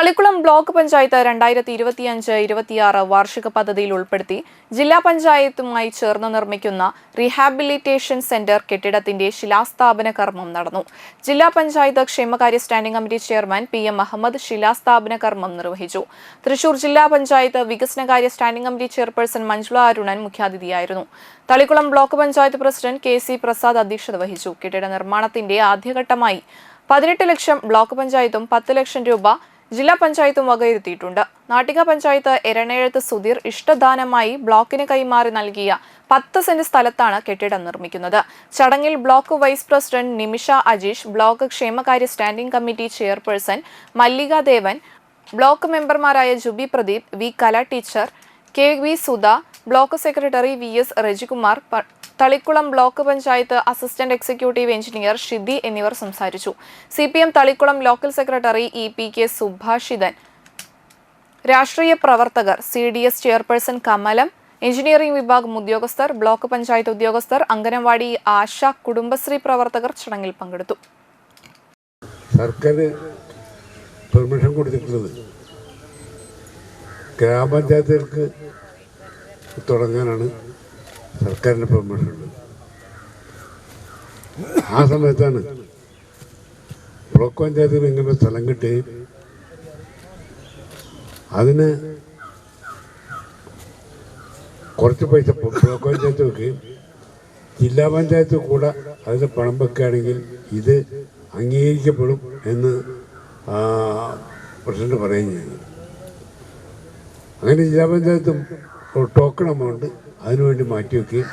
Thalikkulam block panchayat രണ്ടായിരത്തി ഇരുപത്തിയഞ്ച് ഇരുപത്തിയാറ് വാർഷിക പദ്ധതിയിൽ ഉൾപ്പെടുത്തി ജില്ലാ പഞ്ചായത്തുമായി ചേർന്ന് നിർമ്മിക്കുന്ന റീഹാബിലിറ്റേഷൻ സെന്റർ കെട്ടിടത്തിന്റെ ശിലാസ്ഥാപന കർമ്മം നടന്നു. ജില്ലാ പഞ്ചായത്ത് ക്ഷേമകാര്യ standing committee chairman P M Ahammed ശിലാസ്ഥാപന കർമ്മം നിർവഹിച്ചു. തൃശൂർ ജില്ലാ പഞ്ചായത്ത് വികസനകാര്യ standing committee chairperson Manjula Arunan മുഖ്യാതിഥിയായിരുന്നു. Thalikulam block panchayat president K C Prasad അധ്യക്ഷത വഹിച്ചു. കെട്ടിട നിർമ്മാണത്തിന്റെ ആദ്യഘട്ടമായി പതിനെട്ട് ലക്ഷം ബ്ലോക്ക് പഞ്ചായത്തും പത്ത് ലക്ഷം രൂപ ജില്ലാ പഞ്ചായത്തും വകയിരുത്തിയിട്ടുണ്ട്. നാട്ടിക പഞ്ചായത്ത് എരണേഴത്ത് സുധീർ ഇഷ്ടദാനമായി ബ്ലോക്കിന് കൈമാറി നൽകിയ പത്ത് സെന്റ് സ്ഥലത്താണ് കെട്ടിടം നിർമ്മിക്കുന്നത്. ചടങ്ങിൽ block vice president Nimisha Ajeesh block ക്ഷേമകാര്യ standing committee chairperson Mallika Devan block മെമ്പർമാരായ Jubi Pradeep V Kala teacher K V Sudha block secretary V S Rejikumar Thalikulam block panchayat assistant executive engineer Shidi എന്നിവർ സംസാരിച്ചു. C P M Thalikulam local secretary E P K Subhashithan രാഷ്ട്രീയ പ്രവർത്തകർ C D S chairperson Kamalam engineering വിഭാഗം ഉദ്യോഗസ്ഥർ block panchayat ഉദ്യോഗസ്ഥർ അംഗനവാടി ആശ കുടുംബശ്രീ പ്രവർത്തകർ ചടങ്ങിൽ പങ്കെടുത്തു. സർക്കാർ പെർമിഷൻ കൊടുത്തിട്ടുള്ളത് ഗ്രാമപഞ്ചായത്തുകൾക്ക് തുടങ്ങാനാണ് സർക്കാരിന്റെ പെർമിഷൻ ഉള്ളത്. ആ സമയത്താണ് ബ്ലോക്ക് പഞ്ചായത്തിന് ഇങ്ങനെ സ്ഥലം കിട്ടുകയും അതിന് കുറച്ച് പൈസ ബ്ലോക്ക് പഞ്ചായത്ത് വെക്കുകയും ജില്ലാ പഞ്ചായത്ത് കൂടെ അതിന് പണം വെക്കുകയാണെങ്കിൽ ഇത് അംഗീകരിക്കപ്പെടും എന്ന് പ്രസിഡന്റ് പറയുകയും ചെയ്തു. അങ്ങനെ ജില്ലാ പഞ്ചായത്തും ടോക്കൺ എമൗണ്ട് അതിനുവേണ്ടി മാറ്റിവെക്കുകയും